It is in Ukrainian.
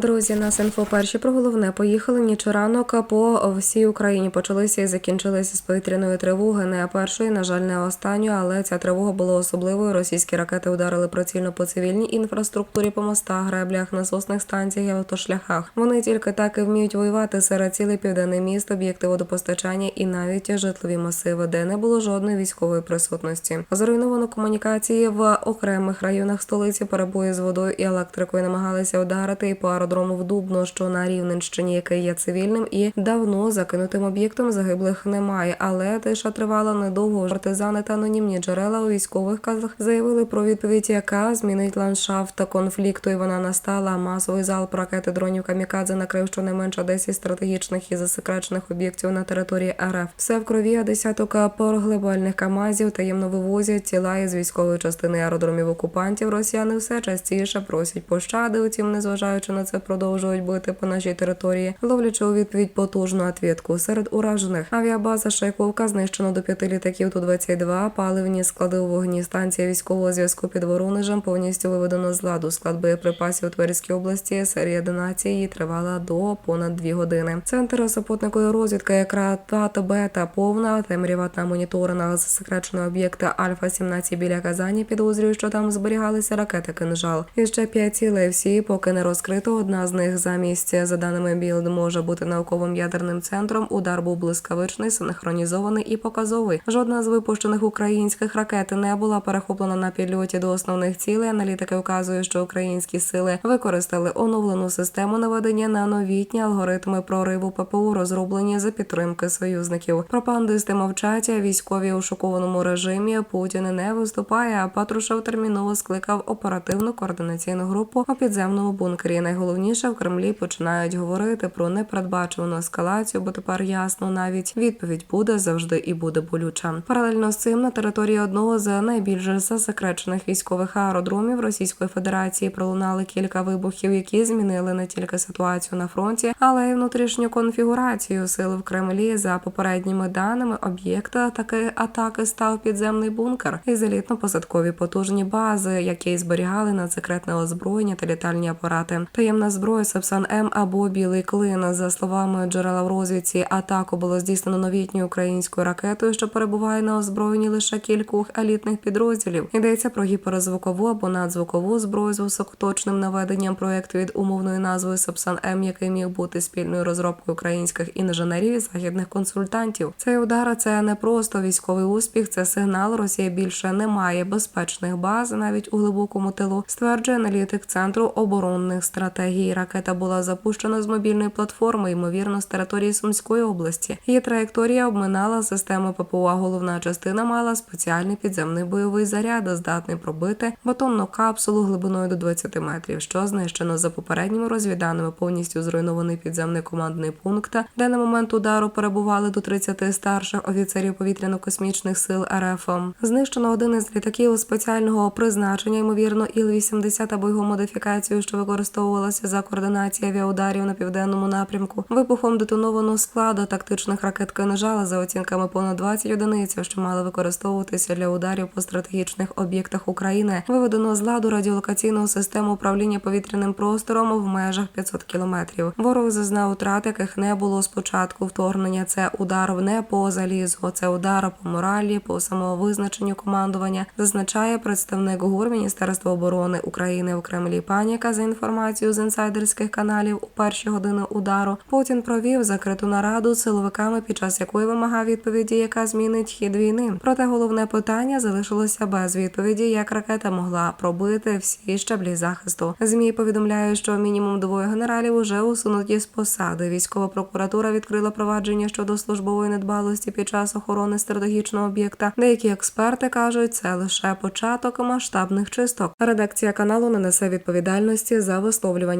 Друзі, нас інфо перші про головне поїхали ніч ранок по всій Україні почалися і закінчилися з повітряної тривоги. Не першої, на жаль, не останньої, але ця тривога була особливою. Російські ракети ударили прицільно по цивільній інфраструктурі, по мостах, греблях, насосних станціях і автошляхах. Вони тільки так і вміють воювати серед цілий південний міст, об'єкти водопостачання і навіть житлові масиви, де не було жодної військової присутності. Зруйновано комунікації в окремих районах столиці. Перебої з водою і електрикою намагалися вдарити і по аеродрому в Дубно, що на Рівненщині, який є цивільним і давно закинутим об'єктом загиблих немає. Але тиша тривала недовго. Партизани та анонімні джерела у військових казах заявили про відповідь, яка змінить ландшафт конфлікту. І вона настала. Масовий залп ракети дронів камікадзе накрив щонайменше 10 стратегічних і засекречених об'єктів на території РФ. Все в крові, а десяток поглибальних камазів таємно вивозять тіла із військової частини аеродромів окупантів. Росіяни все частіше просять пощади. Утім, незважаючи на це, продовжують бити по нашій території, ловлячи у відповідь потужну отвідку. Серед уражених авіабаза Шайковка знищено до п'яти літаків ту 22 паливні склади у вогні. Станція військового зв'язку під Воронежем повністю виведено з ладу. Склад боєприпасів у Тверській області. Серія донації тривала до понад дві години. Центр супутникової розвідки якрата та бета повна темрява та моніторинг засекреченого об'єкта Альфа 17 біля Казані. Підозрюють, що там зберігалися ракети кинжал. І ще п'ять цілей всі, поки не розкрито. Одна з них за місце, за даними Білд, може бути науковим ядерним центром. Удар був блискавичний, синхронізований і показовий. Жодна з випущених українських ракет не була перехоплена на підльоті до основних цілей. Аналітики вказують, що українські сили використали оновлену систему наведення на новітні алгоритми прориву ППУ, розроблені за підтримки союзників. Пропагандисти мовчать, військові у шокованому режимі. Путін не виступає. А Патрушев терміново скликав оперативну координаційну групу у підземному бункері. Найголовніше в Кремлі починають говорити про непередбачувану ескалацію, бо тепер ясно навіть відповідь буде завжди і буде болюча. Паралельно з цим на території одного з найбільш засекречених військових аеродромів Російської Федерації пролунали кілька вибухів, які змінили не тільки ситуацію на фронті, але й внутрішню конфігурацію сил в Кремлі. За попередніми даними об'єкта таки атаки став підземний бункер і зелітно-посадкові потужні бази, які зберігали надсекретне озброєння та літальні апарати. Таємна зброя Сапсан М або Білий Клин. За словами джерела в розвідці, атаку було здійснено новітньою українською ракетою, що перебуває на озброєнні лише кількох елітних підрозділів. Йдеться про гіперзвукову або надзвукову зброю з високоточним наведенням. Проект від умовною назвою Сапсан М, який міг бути спільною розробкою українських інженерів і західних консультантів. Цей удар це не просто військовий успіх, це сигнал. Росія більше не має безпечних баз навіть у глибокому тилу. Стверджує аналітик центру оборонних стратегій. Ракета була запущена з мобільної платформи, ймовірно, з території Сумської області. Її траєкторія обминала систему ППО. Головна частина мала спеціальний підземний бойовий заряд, здатний пробити бетонну капсулу глибиною до 20 метрів, що знищено за попередніми розвіданими повністю зруйнований підземний командний пункт, де на момент удару перебували до 30 старших офіцерів повітряно-космічних сил РФ. Знищено один із літаків спеціального призначення, ймовірно, Іл-80 або його модифікацію, що використовувалася за координацію авіаударів на південному напрямку. Вибухом детоновано складу тактичних ракет кинжала за оцінками понад 20 одиниць, що мали використовуватися для ударів по стратегічних об'єктах України. Виведено з ладу радіолокаційну систему управління повітряним простором в межах 500 кілометрів. Ворог зазнав втрат, яких не було спочатку вторгнення. Це удар не по залізу, це удар по моралі, по самовизначенню командування. Зазначає представник ГУР Міністерства оборони України у Кремлі. Паніка за інформацією з інсайдерських каналів у перші години удару. Путін провів закриту нараду з силовиками, під час якої вимагав відповіді, яка змінить хід війни. Проте головне питання залишилося без відповіді, як ракета могла пробити всі щаблі захисту. Змі повідомляють, що мінімум двоє генералів уже усунуті з посади. Військова прокуратура відкрила провадження щодо службової недбалості під час охорони стратегічного об'єкта. Деякі експерти кажуть, це лише початок масштабних чисток. Редакція каналу не несе відповідальності за висловлювання